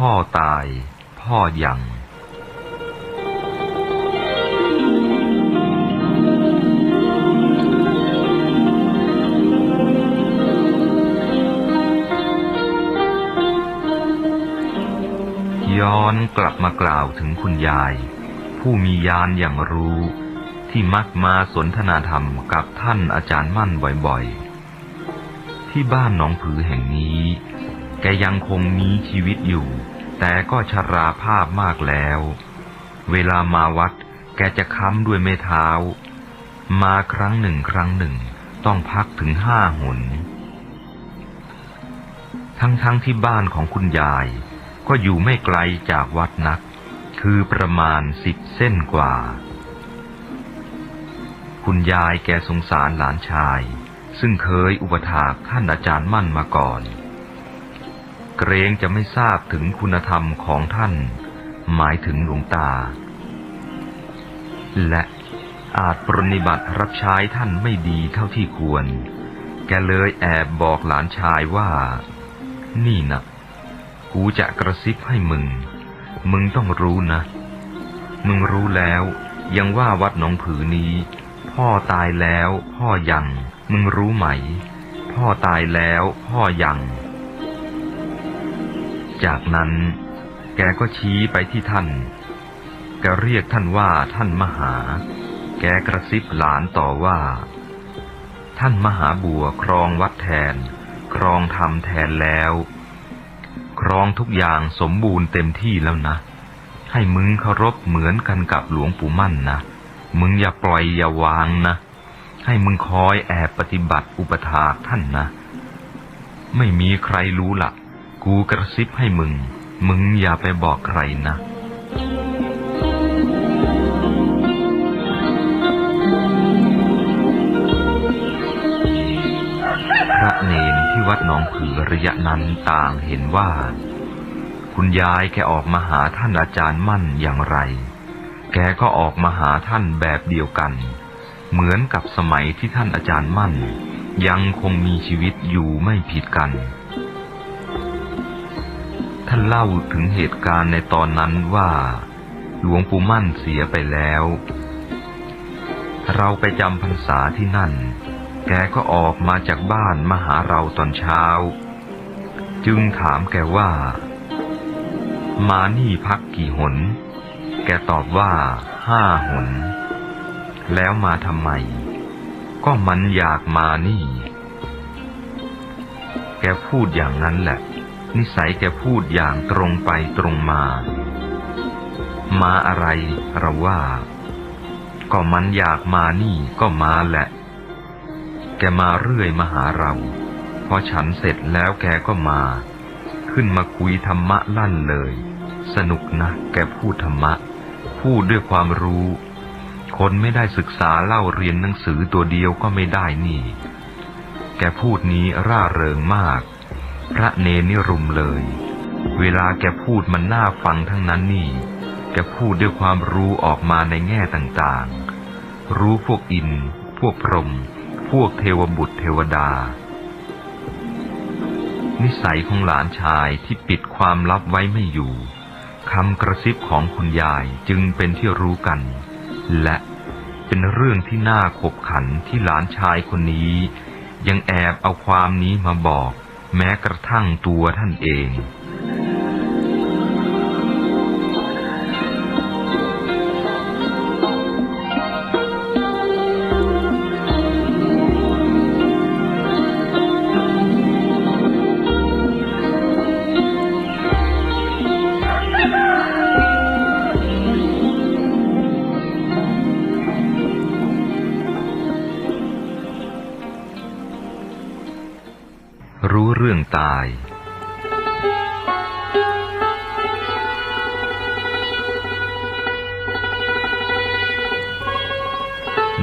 พ่อตาย พ่อยังย้อนกลับมากล่าวถึงคุณยาย ผู้มีญาณอย่างรู้ที่มักมาสนทนาธรรมกับท่านอาจารย์มั่นบ่อยๆ ที่บ้านหนองผือแห่งนี้ แกยังคงมีชีวิตอยู่ แต่ก็ชราภาพมากแล้ว เวลามาวัด แกจะค้ำด้วยไม้เท้า มาครั้งหนึ่งครั้งหนึ่ง ต้องพักถึงห้าหน ทั้งๆทที่บ้านของคุณยาย ก็อยู่ไม่ไกลจากวัดนัก คือประมาณสิบเส้นกว่า คุณยายแกสงสารหลานชาย ซึ่งเคยอุปถากท่านอาจารย์มั่นมาก่อน กรงจะไม่ทราบถึงคุณธรรมของท่าน หมายถึงหลวงตา และอาจปรนนิบัติรับใช้ท่านไม่ดีเท่าที่ควร แกเลยแอบบอกหลานชายว่า นี่นะกูจะกระซิบให้มึง มึงต้องรู้นะ มึงรู้แล้ว ยังว่าวัดหนองผือนี้ พ่อตายแล้ว พ่อยัง มึงรู้ไหม พ่อตายแล้ว พ่อยัง จากนั้น แกก็ชี้ไปที่ท่านแกเรียกท่านว่าท่านมหา แกกระซิบหลานต่อว่า ท่านมหาบัวครองวัดแทน ครองธรรมแทนแล้ว ครองทุกอย่างสมบูรณ์เต็มที่แล้วนะ ให้มึงเคารพเหมือนกันกับหลวงปู่มั่นนะ มึงอย่าปล่อยอย่าวางนะ ให้มึงคอยแอบปฏิบัติอุปถากท่านนะ ไม่มีใครรู้ละ กูกระซิบให้มึง มึงอย่าไปบอกใครนะพระเนนที่วัดหนองผือระยะนั้นต่างเห็นว่า คุณยายแกออกมาหาท่านอาจารย์มั่นอย่างไร แกก็ออกมาหาท่านแบบเดียวกัน เหมือนกับสมัยที่ท่านอาจารย์มั่น ยังคงมีชีวิตอยู่ไม่ผิดกันานเล่าถึงเหตุการณ์ในตอนนั้นว่า หลวงปู่มั่นเสียไปแล้ว เราไปจำพรรษาที่นั่น แกก็ออกมาจากบ้านมาหาเราตอนเช้า จึงถามแกว่า มานี่พักกี่หน แกตอบว่าห้าหน แล้วมาทำไม ก็มันอยากมานี่ แกพูดอย่างนั้นแหละ นิสัยแกพูดอย่างตรงไปตรงมา มาอะไรเราว่า ก็มันอยากมานี่ก็มาแหละ แกมาเรื่อยมาหาเรา พอฉันเสร็จแล้วแกก็มา ขึ้นมาคุยธรรมะลั่นเลย สนุกนะแกพูดธรรมะ พูดด้วยความรู้ คนไม่ได้ศึกษาเล่าเรียนหนังสือตัวเดียวก็ไม่ได้นี่ แกพูดนี้ร่าเริงมาก พระเนนี่รุมเลย เวลาแกพูดมันน่าฟังทั้งนั้นนี่ แกพูดด้วยความรู้ออกมาในแง่ต่างๆ รู้พวกอิน พวกพรหม พวกเทวบุตรเทวดา นิสัยของหลานชายที่ปิดความลับไว้ไม่อยู่คำกระซิบของคุณยายจึงเป็นที่รู้กัน และเป็นเรื่องที่น่าขบขันที่หลานชายคนนี้ ยังแอบเอาความนี้มาบอก แม้กระทั่งตัวท่านเอง รู้เรื่องตาย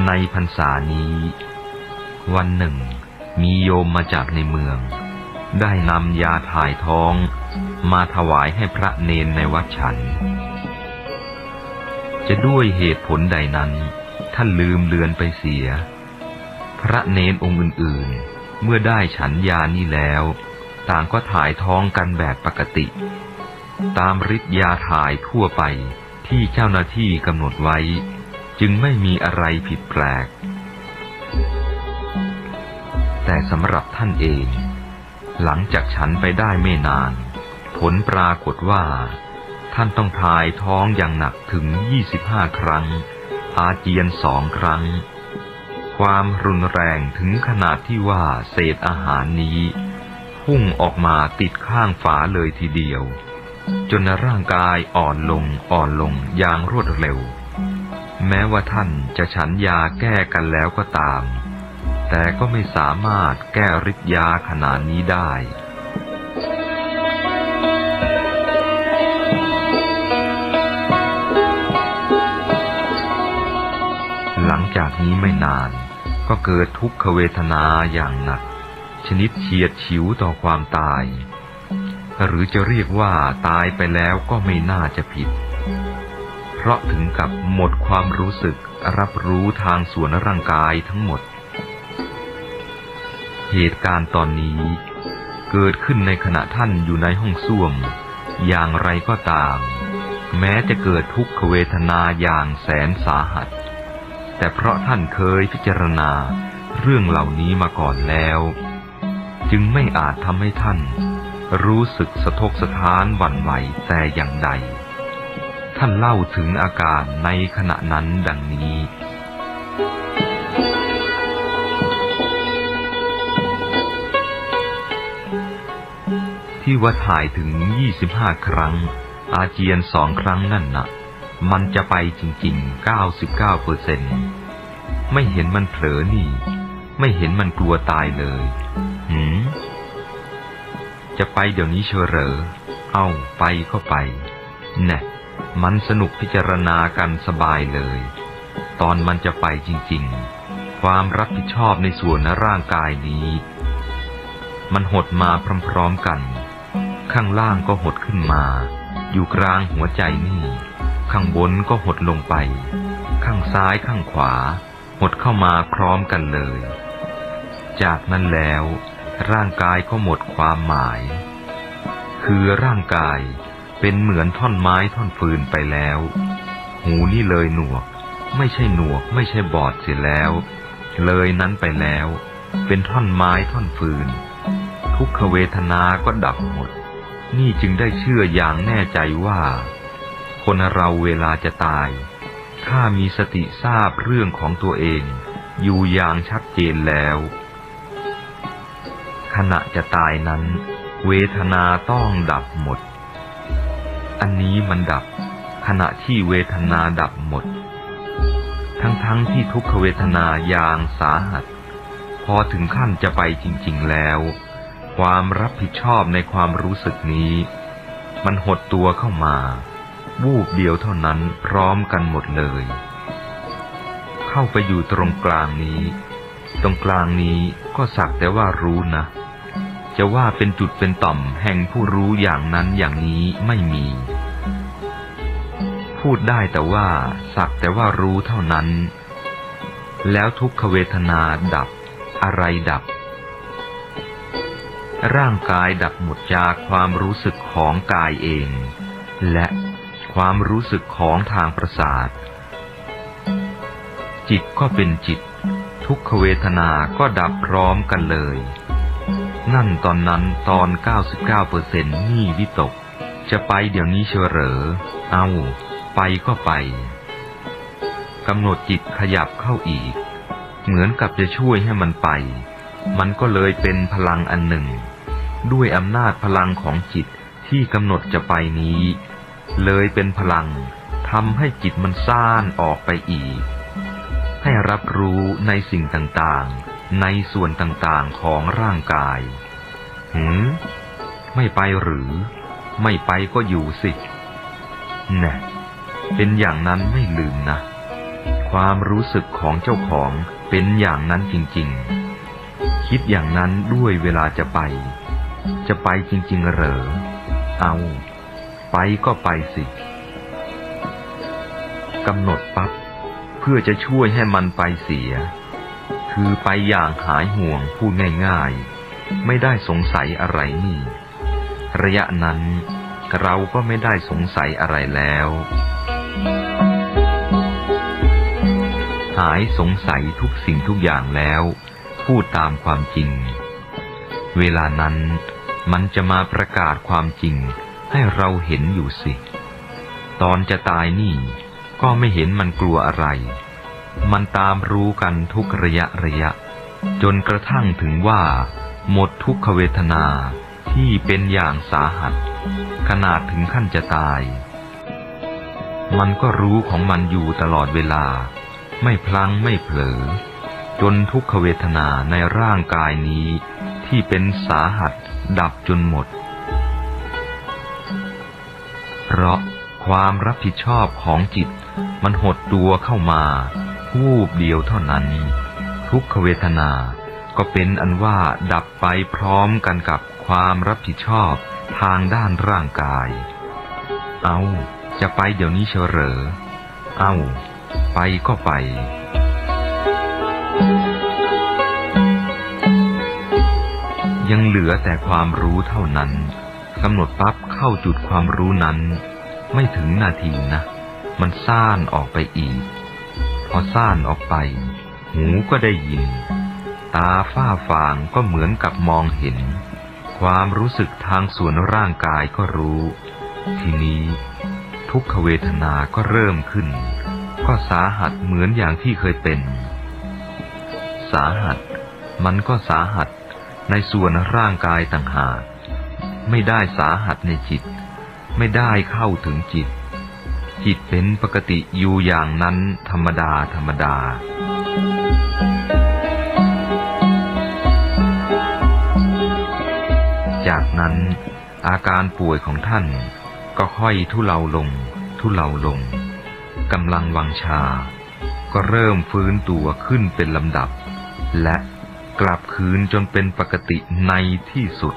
ในพรรษานี้ วันหนึ่ง มีโยมมาจากในเมือง ได้นำยาถ่ายท้อง มาถวายให้พระเนนในวัดฉัน จะด้วยเหตุผลใดนั้น ท่านลืมเลือนไปเสีย พระเนนองค์อื่นๆ เมื่อได้ฉันยานี้แล้ว ต่างก็ถ่ายท้องกันแบบปกติ ตามฤทธิ์ยาถ่ายทั่วไปที่เจ้าหน้าที่กำหนดไว้ จึงไม่มีอะไรผิดแปลก แต่สำหรับท่านเอง หลังจากฉันไปได้ไม่นาน ผลปรากฏว่า ท่านต้องทายท้องอย่างหนักถึง 25 ครั้ง อาเจียนสองครั้ง ความรุนแรงถึงขนาดที่ว่าเศษอาหารนี้ พุ่งออกมาติดข้างฝาเลยทีเดียว จนร่างกายอ่อนลงอ่อนลงอย่างรวดเร็ว แม้ว่าท่านจะฉันยาแก้กันแล้วก็ตาม แต่ก็ไม่สามารถแก้ฤทธิ์ยาขนาดนี้ได้หลังจากนี้ไม่นาน ก็เกิดทุกขเวทนาอย่างหนัก ชนิดเฉียดฉิวต่อความตาย หรือจะเรียกว่าตายไปแล้วก็ไม่น่าจะผิด เพราะถึงกับหมดความรู้สึกรับรู้ทางส่วนร่างกายทั้งหมด เหตุการณ์ตอนนี้เกิดขึ้นในขณะท่านอยู่ในห้องส้วม อย่างไรก็ตาม แม้จะเกิดทุกขเวทนาอย่างแสนสาหัส แต่เพราะท่านเคยพิจารณาเรื่องเหล่านี้มาก่อนแล้ว จึงไม่อาจทำให้ท่าน รู้สึกสะทกสะท้านหวั่นไหวแต่อย่างใด ท่านเล่าถึงอาการในขณะนั้นดังนี้ที่ว่าถ่ายถึง 25 ครั้ง อาเจียนสองครั้งนั่นนะ มันจะไปจริงๆ 99เปอร์เซ็นไม่เห็นมันเผลอนี่ ไม่เห็นมันกลัวตายเลย หืม จะไปเดี๋ยวนี้เชยวเหรอ เอาไปก็ไปแน่มันสนุกพิจารณากันสบายเลย ตอนมันจะไปจริงๆ ความรับผิดชอบในส่วนร่างกายนี้ มันหดมาพร้อมๆกัน ข้างล่างก็หดขึ้นมา อยู่กลางหัวใจนี่ ข้างบนก็หดลงไป ข้างซ้ายข้างขวา หดเข้ามาพร้อมกันเลย จากนั้นแล้วร่างกายก็หมดความหมาย คือร่างกายเป็นเหมือนท่อนไม้ท่อนฟืนไปแล้ว หูนี่เลยหนวก ไม่ใช่หนวกไม่ใช่บอดเสียแล้ว เลยนั้นไปแล้ว เป็นท่อนไม้ท่อนฟืน ทุกขเวทนาก็ดับหมด นี่จึงได้เชื่ออย่างแน่ใจว่า คนเราเวลาจะตาย ถ้ามีสติทราบเรื่องของตัวเอง อยู่อย่างชัดเจนแล้ว ขณะจะตายนั้น เวทนาต้องดับหมด อันนี้มันดับ ขณะที่เวทนาดับหมด ทั้งๆทที่ทุกขเวทนาอย่างสาหัส พอถึงขั้นจะไปจริง ๆแล้ว ความรับผิดชอบในความรู้สึกนี้ มันหดตัวเข้ามา วูบเดียวเท่านั้นพร้อมกันหมดเลย เข้าไปอยู่ตรงกลางนี้ ตรงกลางนี้ก็สักแต่ว่ารู้นะ จะว่าเป็นจุดเป็นต่อมแห่งผู้รู้อย่างนั้นอย่างนี้ไม่มี พูดได้แต่ว่าสักแต่ว่ารู้เท่านั้น แล้วทุกขเวทนาดับอะไรดับ ร่างกายดับหมดจากความรู้สึกของกายเอง และ ความรู้สึกของทางประสาท จิตก็เป็นจิต ทุกขเวทนาก็ดับพร้อมกันเลย นั่นตอนนั้นตอน 99เปอร์เซ็นต์นี่วิตก จะไปเดี๋ยวนี้เชยวเหรอ เอาไปก็ไปกำหนดจิตขยับเข้าอีก เหมือนกับจะช่วยให้มันไป มันก็เลยเป็นพลังอันหนึ่ง ด้วยอำนาจพลังของจิตที่กำหนดจะไปนี้ เลยเป็นพลังทำให้จิตมันซ่านออกไปอีก ให้รับรู้ในสิ่งต่างๆ ในส่วนต่างๆของร่างกาย หืม ไม่ไปหรือ ไม่ไปก็อยู่สิแน่เป็นอย่างนั้นไม่ลืมนะ ความรู้สึกของเจ้าของเป็นอย่างนั้นจริงๆ คิดอย่างนั้นด้วยเวลาจะไป จะไปจริงๆเหรอ เอา ไปก็ไปสิกำหนดปั๊บเพื่อจะช่วยให้มันไปเสีย คือไปอย่างหายห่วงพูดง่ายๆ ไม่ได้สงสัยอะไรนี่ ระยะนั้นเราก็ไม่ได้สงสัยอะไรแล้ว หายสงสัยทุกสิ่งทุกอย่างแล้ว พูดตามความจริง เวลานั้นมันจะมาประกาศความจริง ให้เราเห็นอยู่สิ ตอนจะตายนี่ ก็ไม่เห็นมันกลัวอะไร มันตามรู้กันทุกระยะระยะ จนกระทั่งถึงว่า หมดทุกขเวทนาที่เป็นอย่างสาหัส ขนาดถึงขั้นจะตาย มันก็รู้ของมันอยู่ตลอดเวลา ไม่พลังไม่เผลอ จนทุกขเวทนาในร่างกายนี้ ที่เป็นสาหัสดับจนหมด เพราะความรับผิดชอบของจิตมันหดตัวเข้ามาวูบเดียวเท่านั้น ทุกขเวทนาก็เป็นอันว่าดับไปพร้อมกันกับความรับผิดชอบทางด้านร่างกาย เอาจะไปเดี๋ยวนี้เฉเหรอเอาไปก็ไป ยังเหลือแต่ความรู้เท่านั้นกำหนดปั๊บ เข้าจุดความรู้นั้น ไม่ถึงนาทีนะ มันซ่านออกไปอีก พอซ่านออกไป หูก็ได้ยิน ตาฝ้าฟางก็เหมือนกับมองเห็น ความรู้สึกทางส่วนร่างกายก็รู้ ทีนี้ทุกขเวทนาก็เริ่มขึ้น ก็สาหัสเหมือนอย่างที่เคยเป็น สาหัส มันก็สาหัสในส่วนร่างกายต่างหาก ไม่ได้สาหัสในจิต ไม่ได้เข้าถึงจิต จิตเป็นปกติอยู่อย่างนั้นธรรมดาธรรมดาจากนั้นอาการป่วยของท่านก็ค่อยทุเลาลง ทุเลาลงกำลังวังชา ก็เริ่มฟื้นตัวขึ้นเป็นลำดับ และกลับคืนจนเป็นปกติในที่สุด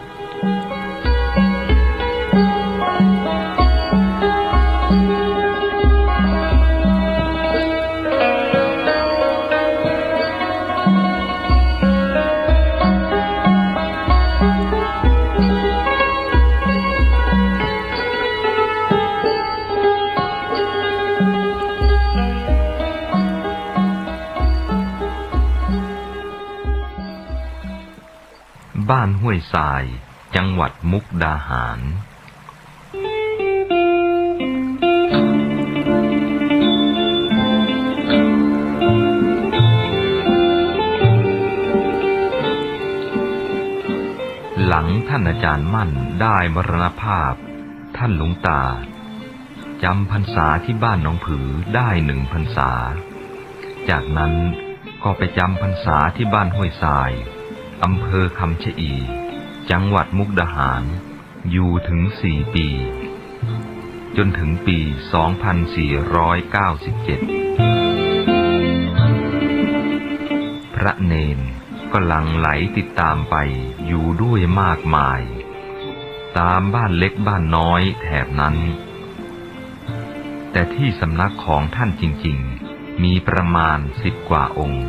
วยทราย จังหวัดมุกดาหาร หลังท่านอาจารย์มั่นได้มรณภาพ ท่านหลวงตาจำพรรษาที่บ้านหนองผือได้หนึ่งพรรษา จากนั้นก็ไปจำพรรษาที่บ้านห้วยทรายอำเภอคำชะอี จังหวัดมุกดาหาร อยู่ถึงสี่ปี จนถึงปี 2497 พระเนนก็หลังไหลติดตามไปอยู่ด้วยมากมาย ตามบ้านเล็กบ้านน้อยแถบนั้น แต่ที่สำนักของท่านจริง ๆ มีประมาณสิบกว่าองค์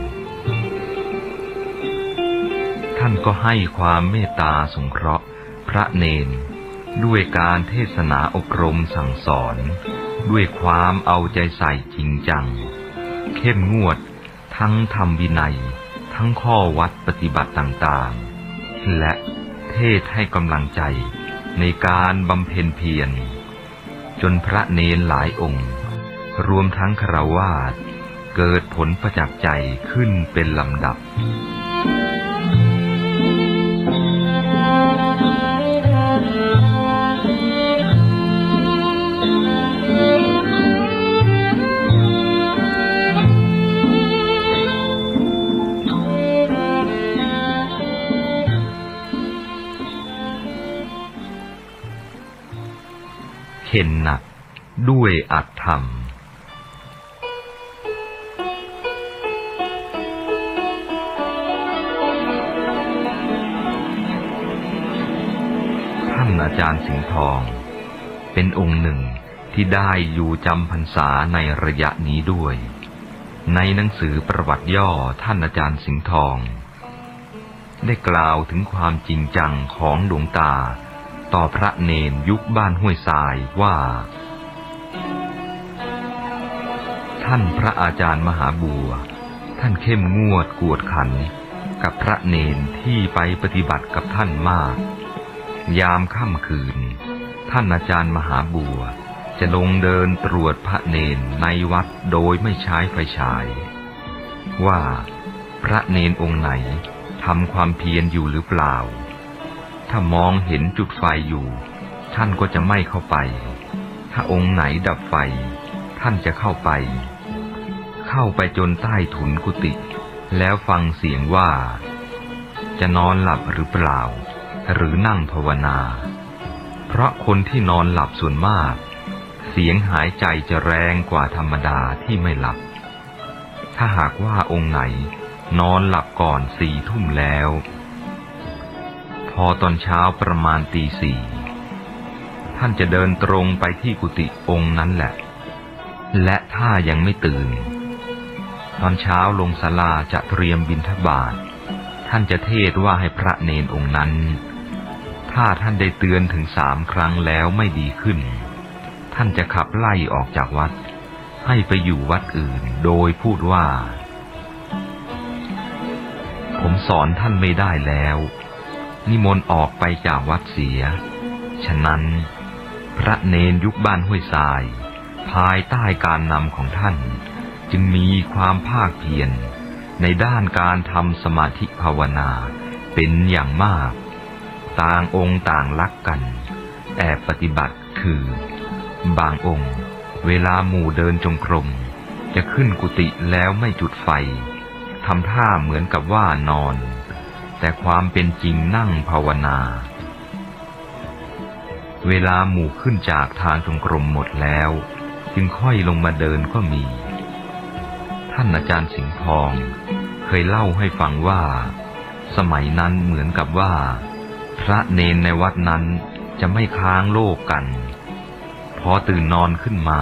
ท่านก็ให้ความเมตตาสงเคราะห์พระเนน ด้วยการเทศนาอบรมสั่งสอน ด้วยความเอาใจใส่จริงจัง เข้มงวดทั้งธรรมวินัย ทั้งข้อวัดปฏิบัติต่างๆ และเทศให้กำลังใจในการบำเพ็ญเพียร จนพระเนนหลายองค์ รวมทั้งคราวาสเกิดผลประจักษ์ใจขึ้นเป็นลำดับ เข็นหนักด้วยอัตธรรม ท่านอาจารย์สิงห์ทอง เป็นองค์หนึ่งที่ได้อยู่จำพรรษาในระยะนี้ด้วย ในหนังสือประวัติย่อท่านอาจารย์สิงห์ทอง ได้กล่าวถึงความจริงจังของดวงตา ต่อพระเนนยุคบ้านห้วยทรายว่า ท่านพระอาจารย์มหาบัว ท่านเข้มงวดกวดขัน กับพระเนนที่ไปปฏิบัติกับท่านมาก ยามค่ำคืน ท่านอาจารย์มหาบัว จะลงเดินตรวจพระเนนในวัดโดยไม่ใช้ไฟฉาย ว่าพระเนนองค์ไหนทำความเพียรอยู่หรือเปล่า ถ้ามองเห็นจุดไฟอยู่ ท่านก็จะไม่เข้าไป ถ้าองค์ไหนดับไฟ ท่านจะเข้าไป เข้าไปจนใต้ถุนกุฏิแล้วฟังเสียงว่า จะนอนหลับหรือเปล่า หรือนั่งภาวนา เพราะคนที่นอนหลับส่วนมาก เสียงหายใจจะแรงกว่าธรรมดาที่ไม่หลับ ถ้าหากว่าองค์ไหนนอนหลับก่อนสี่ทุ่มแล้ว พอตอนเช้าประมาณตีสี่ท่านจะเดินตรงไปที่กุฏิองค์นั้นแหละ และถ้ายังไม่ตื่น ตอนเช้าลงศาลาจะเตรียมบิณฑบาตท่านจะเทศว่าให้พระเนนองค์นั้น ถ้าท่านได้เตือนถึงสามครั้งแล้วไม่ดีขึ้น ท่านจะขับไล่ออกจากวัด ให้ไปอยู่วัดอื่นโดยพูดว่า ผมสอนท่านไม่ได้แล้ว นิมนต์ออกไปจากวัดเสีย ฉะนั้น พระเนนยุคบ้านห้วยทราย ภายใต้การนำของท่าน จึงมีความภาคเพียรในด้านการทำสมาธิภาวนาเป็นอย่างมาก ต่างองค์ต่างรักกันแอบปฏิบัติคือ บางองค์ เวลาหมู่เดินจงกรม จะขึ้นกุฏิแล้วไม่จุดไฟทำท่าเหมือนกับว่านอน แต่ความเป็นจริงนั่งภาวนา เวลาหมู่ขึ้นจากทางจงกรมหมดแล้ว จึงค่อยลงมาเดินก็มี ท่านอาจารย์สิงห์ทอง เคยเล่าให้ฟังว่า สมัยนั้นเหมือนกับว่า พระเนนในวัดนั้นจะไม่ค้างโลกกัน พอตื่นนอนขึ้นมา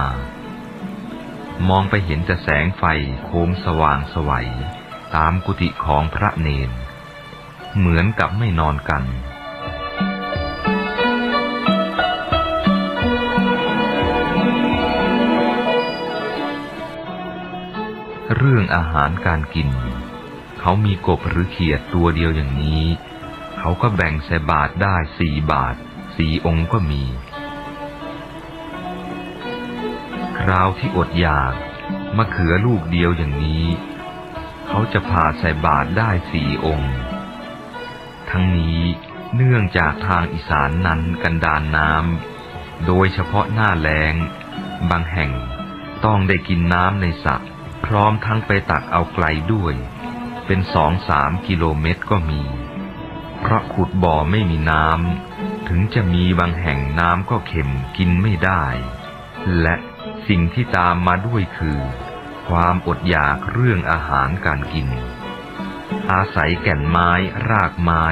มองไปเห็นแต่แสงไฟโค้งสว่างสวัยตามกุฏิของพระเนน เหมือนกับไม่นอนกัน เรื่องอาหารการกิน เขามีกบหรือเขียดตัวเดียวอย่างนี้ เขาก็แบ่งใส่บาทได้สี่บาทสี่องค์ก็มี คราวที่อดอยากมะเขือลูกเดียวอย่างนี้ เขาจะผ่าใส่บาทได้สี่องค์ ทั้งนี้เนื่องจากทางอีสานนั้นกันดานน้ำ โดยเฉพาะหน้าแล้ง บางแห่งต้องได้กินน้ำในสระพร้อมทั้งไปตักเอาไกลด้วย เป็นสองสามกิโลเมตรก็มี เพราะขุดบ่อไม่มีน้ำ ถึงจะมีบางแห่งน้ำก็เค็มกินไม่ได้ และสิ่งที่ตามมาด้วยคือ ความอดอยากเรื่องอาหารการกิน อาศัยแก่นไม้ รากไม้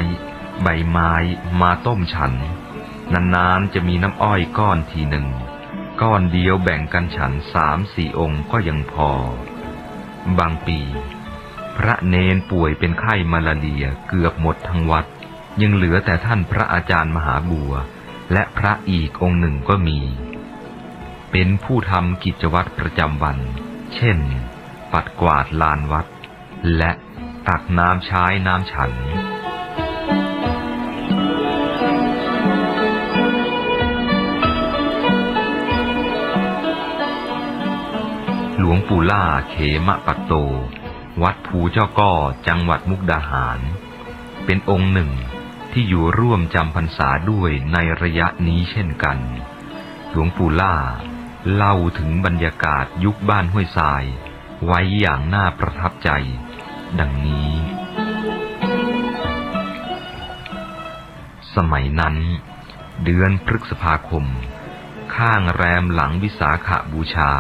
ใบไม้มาต้มฉัน นานๆจะมีน้ำอ้อยก้อนทีหนึ่ง ก้อนเดียวแบ่งกันฉันสามสี่องค์ก็ยังพอ บางปี พระเนนป่วยเป็นไข้มาลาเรียเกือบหมดทั้งวัด ยังเหลือแต่ท่านพระอาจารย์มหาบัว และพระอีกองค์หนึ่งก็มี เป็นผู้ทำกิจวัตรประจำวัน เช่น ปัดกวาดลานวัด และ ตักน้ำใช้น้ำฉัน หลวงปู่ล่าเขมะปัตโต วัดภูเจ้าก้อจังหวัดมุกดาหาร เป็นองค์หนึ่งที่อยู่ร่วมจำพรรษาด้วยในระยะนี้เช่นกัน หลวงปู่ล่าเล่าถึงบรรยากาศยุคบ้านห้วยทราย ไว้อย่างน่าประทับใจ ดังนี้ สมัยนั้น เดือนพฤษภาคม ข้างแรมหลังวิสาขบูชา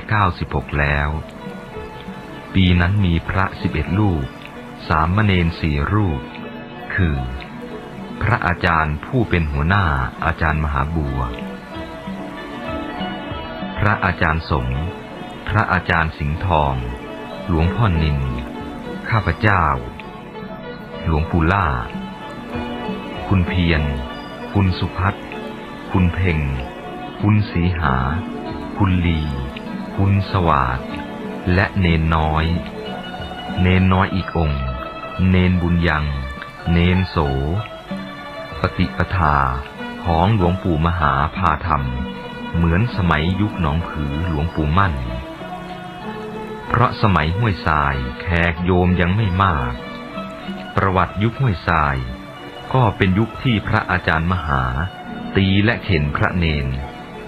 2496 แล้ว ปีนั้นมีพระสิบเอ็ดรูปสามเณรสี่รูป คือ พระอาจารย์ผู้เป็นหัวหน้าอาจารย์มหาบัว พระอาจารย์สงฆ์พระอาจารย์สิงห์ทอง หลวงพ่อนิน ข้าพเจ้า หลวงปู่ล่า คุณเพียร คุณสุพัฒน์คุณเพ่ง คุณสีหา คุณลี คุณสวาดและเนนน้อย เนนน้อยอีกองค์ เนนบุญยัง เนนโส ปฏิปทาของหลวงปู่มหาพาธรรม เหมือนสมัยยุคหนองผือหลวงปู่มั่น เพราะสมัยห้วยทรายแขกโยมยังไม่มาก ประวัติยุคห้วยทราย ก็เป็นยุคที่พระอาจารย์มหา ตีและเข็นพระเนน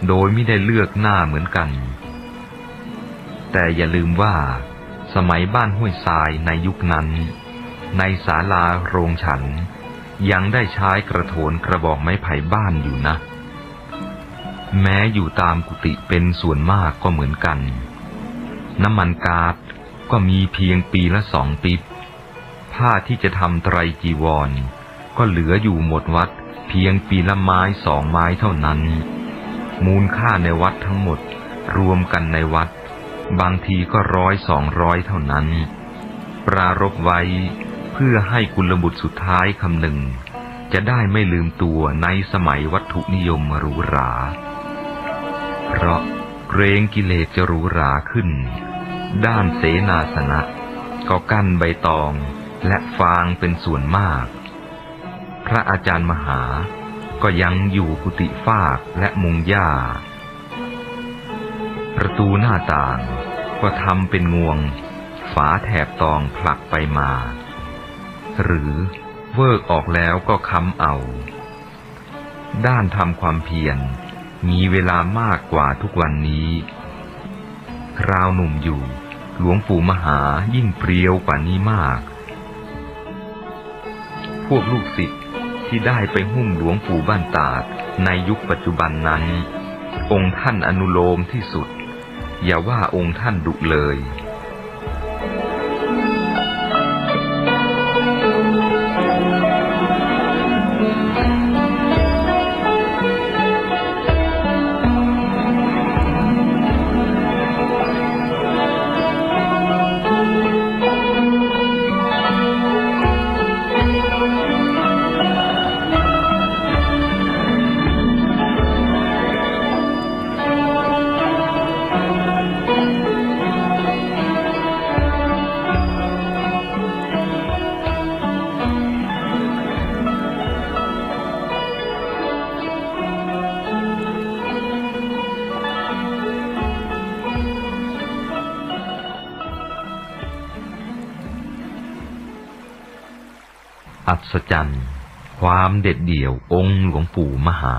โดยไม่ได้เลือกหน้าเหมือนกัน แต่อย่าลืมว่าสมัยบ้านห้วยทรายในยุคนั้น ในศาลาโรงฉัน ยังได้ใช้กระโถนกระบอกไม้ไผ่บ้านอยู่นะ แม้อยู่ตามกุฏิเป็นส่วนมากก็เหมือนกัน น้ำมันกาดก็มีเพียงปีละสองปิบผ้าที่จะทำไตรจีวร ก็เหลืออยู่หมดวัดเพียงปีละไม้สองไม้เท่านั้น มูลค่าในวัดทั้งหมดรวมกันในวัด บางทีก็ร้อยสองร้อยเท่านั้น ปรารบไว้เพื่อให้กุลบุตรสุดท้ายคำหนึ่ง จะได้ไม่ลืมตัวในสมัยวัตถุนิยมหรูหรา เพราะ เกรงกิเลสจะหรูหราขึ้น ด้านเสนาสนะ ก็กั้นใบตองและฟางเป็นส่วนมาก พระอาจารย์มหาก็ยังอยู่กุฏิฟากและมุงหญ้า ประตูหน้าต่างก็ทำเป็นงวง ฝาแถบตองผลักไปมา หรือเวิกออกแล้วก็ค้ำเอา ด้านทำความเพียร มีเวลามากกว่าทุกวันนี้ คราวหนุ่มอยู่ หลวงปู่มหายิ่งเปรียวกว่านี้มาก พวกลูกศิษย์ที่ได้ไปหุ้มหลวงปู่บ้านตาดในยุคปัจจุบันนั้น องค์ท่านอนุโลมที่สุด อย่าว่าองค์ท่านดุเลย อัศจรรย์ ความเด็ดเดี่ยวองค์หลวงปู่มหา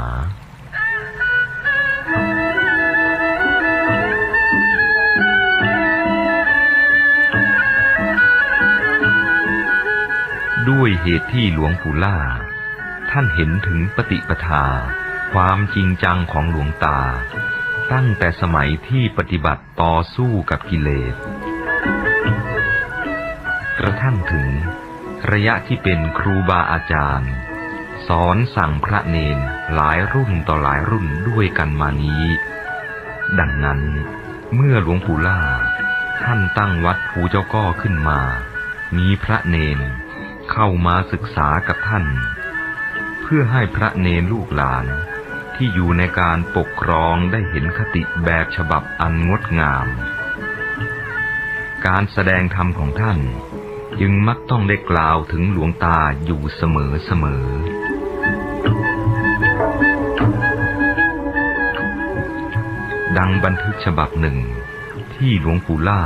ด้วยเหตุที่หลวงปู่ล่า ท่านเห็นถึงปฏิปทา ความจริงจังของหลวงตา ตั้งแต่สมัยที่ปฏิบัติต่อสู้กับกิเลส ระยะที่เป็นครูบาอาจารย์ สอนสั่งพระเนนหลายรุ่นต่อหลายรุ่นด้วยกันมานี้ ดังนั้นเมื่อหลวงปู่ล่า ท่านตั้งวัดภูเจ้าก้อขึ้นมา มีพระเนนเข้ามาศึกษากับท่าน เพื่อให้พระเนนลูกหลานที่อยู่ในการปกครองได้เห็นคติแบบฉบับอันงดงาม การแสดงธรรมของท่าน จึงมักต้องได้กล่าวถึงหลวงตาอยู่เสมอเสมอ ดังบันทึกฉบับหนึ่ง ที่หลวงปู่ล่า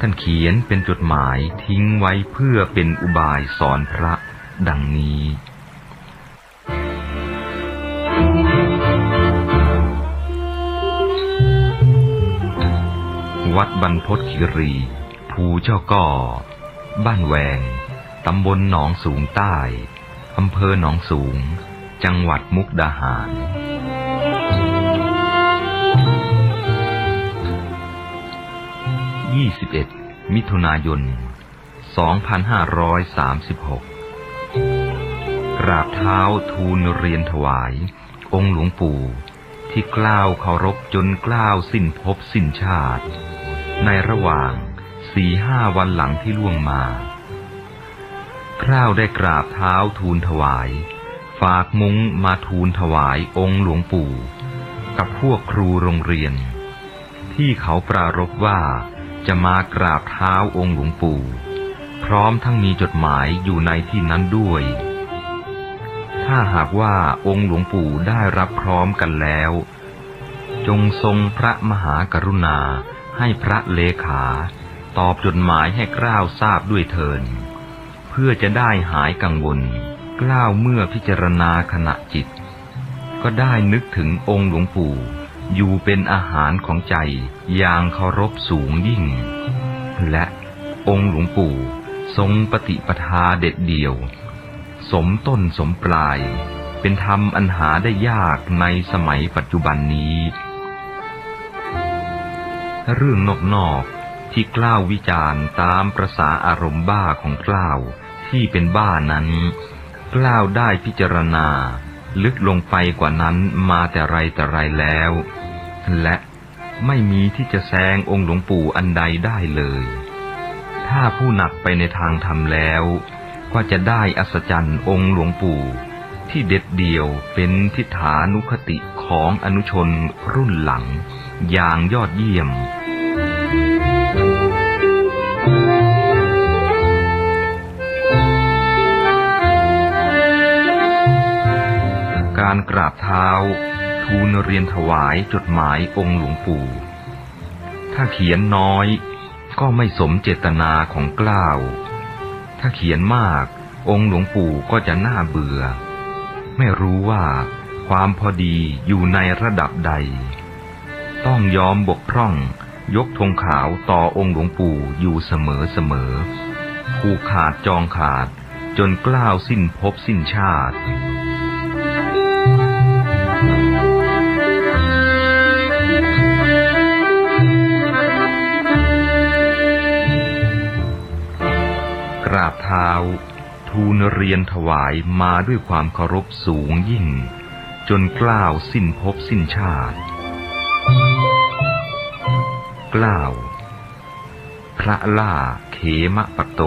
ท่านเขียนเป็นจดหมายทิ้งไว้เพื่อเป็นอุบายสอนพระดังนี้วัดบรรพตคีรี ภูเจ้าก่อ บ้านแวง ตำบลหนองสูงใต้ อำเภอหนองสูง จังหวัดมุกดาหาร 21 มิถุนายน 2536 กราบเท้าทูลเรียนถวาย องค์หลวงปู่ ที่กล้าวเคารพจนกล้าวสิ้นภพสิ้นชาติ ในระหว่าง สี่ห้าวันหลังที่ล่วงมา คราวได้กราบเท้าทูลถวาย ฝากมุ้งมาทูลถวายองค์หลวงปู่ กับพวกครูโรงเรียน ที่เขาปรารบว่าจะมากราบเท้าองค์หลวงปู่ พร้อมทั้งมีจดหมายอยู่ในที่นั้นด้วย ถ้าหากว่าองค์หลวงปู่ได้รับพร้อมกันแล้ว จงทรงพระมหากรุณาให้พระเลขา ตอบจดหมายให้กล้าวทราบด้วยเถิน เพื่อจะได้หายกังวล กล้าวเมื่อพิจารณาขณะจิต ก็ได้นึกถึงองค์หลวงปู่ อยู่เป็นอาหารของใจอย่างเคารพสูงยิ่ง และองค์หลวงปู่ทรงปฏิปทาเด็ดเดี่ยว สมต้นสมปลาย เป็นธรรมอันหาได้ยากในสมัยปัจจุบันนี้ เรื่องนอกๆ ที่กล้าววิจารณ์ตามประษาอารมณ์บ้าของกล้าวที่เป็นบ้านั้น กล้าวได้พิจารณา ลึกลงไปกว่านั้นมาแต่ไรแต่ไรแล้ว และไม่มีที่จะแซงองค์หลวงปู่อันใดได้เลย ถ้าผู้หนักไปในทางธรรมแล้ว ก็จะได้อัศจรรย์องค์หลวงปู่ ที่เด็ดเดี่ยวเป็นทิฏฐานุคติของอนุชนรุ่นหลัง อย่างยอดเยี่ยม การกราบเท้า ทูลเรียนถวายจดหมายองค์หลวงปู่ ถ้าเขียนน้อยก็ไม่สมเจตนาของกล้าว ถ้าเขียนมากองค์หลวงปู่ก็จะน่าเบื่อ ไม่รู้ว่าความพอดีอยู่ในระดับใด ต้องยอมบกพร่องยกธงขาวต่อองค์หลวงปู่อยู่เสมอเสมอ ผูกขาดจองขาดจนกล้าวสิ้นภพสิ้นชาติ ราบเท้า ทูลเรียนถวายมาด้วยความเคารพสูงยิ่ง จนกล้าวสิ้นภพสิ้นชาติ กล้าว พระล่าเขมะปะโต